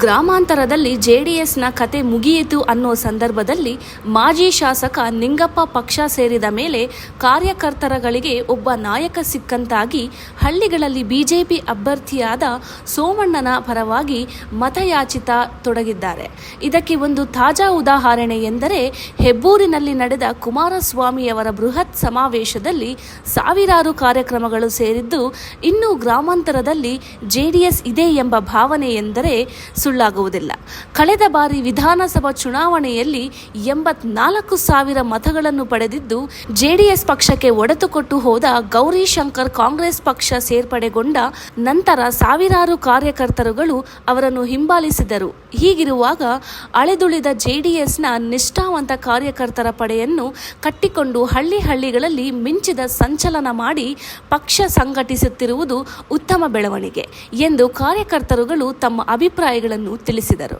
ಗ್ರಾಮಾಂತರದಲ್ಲಿ ಜೆಡಿಎಸ್ನ ಕತೆ ಮುಗಿಯಿತು ಅನ್ನೋ ಸಂದರ್ಭದಲ್ಲಿ ಮಾಜಿ ಶಾಸಕ ನಿಂಗಪ್ಪ ಪಕ್ಷ ಸೇರಿದ ಮೇಲೆ ಕಾರ್ಯಕರ್ತರಗಳಿಗೆ ಒಬ್ಬ ನಾಯಕ ಸಿಕ್ಕಂತಾಗಿ ಹಳ್ಳಿಗಳಲ್ಲಿ ಬಿಜೆಪಿ ಅಭ್ಯರ್ಥಿಯಾದ ಸೋಮಣ್ಣನ ಪರವಾಗಿ ಮತಯಾಚಿತ ತೊಡಗಿದ್ದಾರೆ. ಇದಕ್ಕೆ ಒಂದು ತಾಜಾ ಉದಾಹರಣೆ ಎಂದರೆ ಹೆಬ್ಬೂರಿನಲ್ಲಿ ನಡೆದ ಕುಮಾರಸ್ವಾಮಿಯವರ ಬೃಹತ್ ಸಮಾವೇಶದಲ್ಲಿ ಸಾವಿರಾರು ಕಾರ್ಯಕ್ರಮಗಳು ಸೇರಿದ್ದು, ಇನ್ನೂ ಗ್ರಾಮಾಂತರದಲ್ಲಿ ಜೆಡಿಎಸ್ ಇದೆ ಎಂಬ ಭಾವನೆ ಎಂದರೆ ಸುಳ್ಳಾಗುವುದಿಲ್ಲ. ಕಳೆದ ಬಾರಿ ವಿಧಾನಸಭಾ ಚುನಾವಣೆಯಲ್ಲಿ ಎಂಬತ್ನಾಲ್ಕು ಸಾವಿರ ಮತಗಳನ್ನು ಪಡೆದಿದ್ದು, ಜೆಡಿಎಸ್ ಪಕ್ಷಕ್ಕೆ ಒಡೆತು ಕೊಟ್ಟು ಹೋದ ಗೌರಿಶಂಕರ್ ಕಾಂಗ್ರೆಸ್ ಪಕ್ಷ ಸೇರ್ಪಡೆಗೊಂಡ ನಂತರ ಸಾವಿರಾರು ಕಾರ್ಯಕರ್ತರುಗಳು ಅವರನ್ನು ಹಿಂಬಾಲಿಸಿದರು. ಹೀಗಿರುವಾಗ ಅಳೆದುಳಿದ ಜೆಡಿಎಸ್ನ ನಿಷ್ಠಾವಂತ ಕಾರ್ಯಕರ್ತರ ಪಡೆಯನ್ನು ಕಟ್ಟಿಕೊಂಡು ಹಳ್ಳಿ ಹಳ್ಳಿಗಳಲ್ಲಿ ಮಿಂಚಿದ ಸಂಚಲನ ಮಾಡಿ ಪಕ್ಷ ಸಂಘಟಿಸುತ್ತಿರುವುದು ಉತ್ತಮ ಬೆಳವಣಿಗೆ ಎಂದು ಕಾರ್ಯಕರ್ತರುಗಳು ತಮ್ಮ ಅಭಿಪ್ರಾಯಗಳನ್ನು ತಿಳಿಸಿದರು.